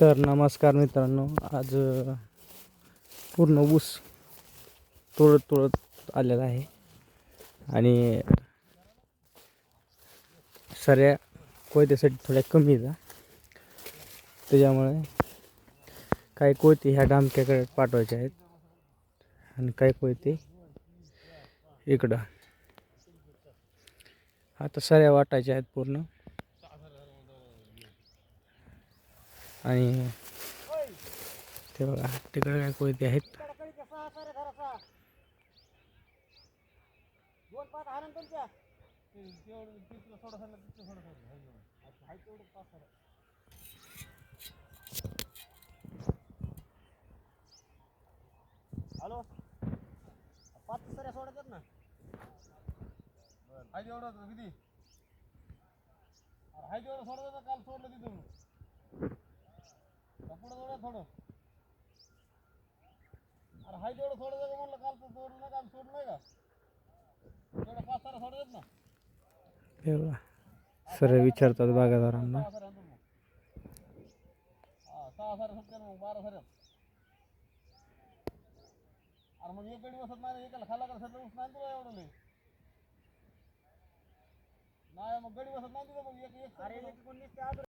तर नमस्कार मित्रांनो आज पूर्ण ऊस तोडत तोडत आलेला आहे. आणि सऱ्या कोयत्यासाठी थोड्या कमी जा त्याच्यामुळे काही कोयते ह्या डामक्याकडे पाठवायचे आहेत. आणि काही कोयते इकडं. आता सऱ्या वाटायच्या आहेत पूर्ण. आणि ते बघा तिकडे काय कोयते आहेत हॅलो पाच सऱ्या सोडायच्यात ना हाय जेवढं किती हाय जेवढं सोडत काल सोडलं तिथून थोडं अरे हाय जेवढं सोडत होतं म्हणलं काल तर सोडलं नाही काल सोडलं नाही का? तेवढं पाच सऱ्या सोडायच्यात ना. ते बघा सर विचारतात बागायतदारांना सहा सऱ्या आणतो मग हा सहा सऱ्या सुटत्या मग बारा सऱ्यात अरे मग एक गडी बसत नाही एकाला खाला का सगळं नाही तुला एवढं लय? नाही मग गडी बसत नाही तुझं मग एक एक